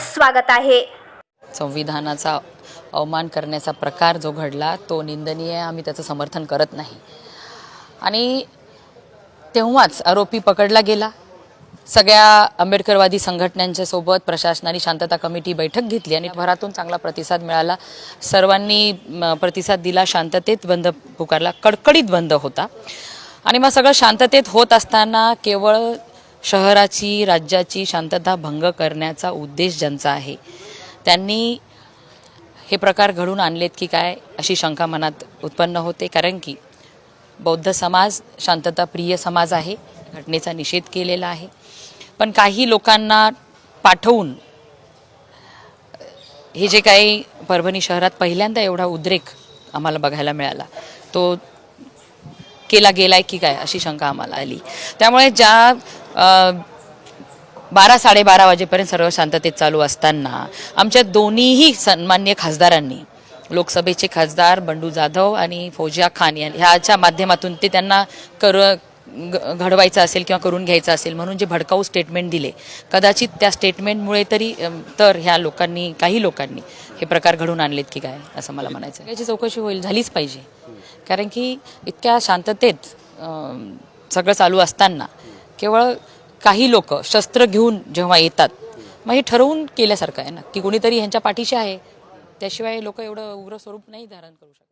स्वागत आहे. संविधानाचा अवमान करण्याचा प्रकार जो घडला तो निंदनीय आहे आम्ही त्याचं समर्थन करत नाही. आणि तेव्हाच आरोपी पकडला गेला. सगळ्या आंबेडकरवादी संघटनांच्या सोबत प्रशासनाने शांतता कमिटी बैठक घेतली आणि भरातून चांगला प्रतिसाद मिळाला. सर्वांनी प्रतिसाद दिला. शांततेत बंद पुकारला. कडकडीत बंद होता. आणि मग सगळं शांततेत होत असताना केवळ शहराची राज्याची शांतता भंग करण्याचा उद्देश ज्यांचा आहे त्यांनी हे प्रकार घडून आणलेत की काय अशी शंका मनात उत्पन्न होते. कारण की बौद्ध समाज शांतताप्रिय समाज आहे घटनेचा निषेध केलेला आहे. पण काही लोकांना पाठवून हे जे काही परभणी शहरात पहिल्यांदा एवढा उद्रेक आम्हाला बघायला मिळाला तो केला गेलाय की काय अशी शंका आम्हाला आली. त्यामुळे ज्या बारा साडेबारा वाजेपर्यंत सर्व शांततेत चालू असताना आमच्या दोन्हीही सन्मान्य खासदारांनी लोकसभेचे खासदार बंडू जाधव आणि फौजिया खान या ह्याच्या माध्यमातून ते त्यांना कर ग- घडवायचं असेल किंवा करून घ्यायचं असेल म्हणून जे भडकाऊ स्टेटमेंट दिले कदाचित त्या स्टेटमेंटमुळे तरी तर ह्या लोकांनी काही लोकांनी हे प्रकार घडून आणलेत की काय असं मला म्हणायचं याची चौकशी होईल झालीच पाहिजे. कारण की इतक्या शांततेत सगळं चालू असताना केवळ काही लोक शस्त्र घेऊन जेव्हा येतात मग हे ठरवून केल्यासारखं आहे ना की कोणीतरी ह्यांच्या पाठीशी आहे. त्याशिवाय लोक एवढं उग्र स्वरूप नाही धारण करू शकत.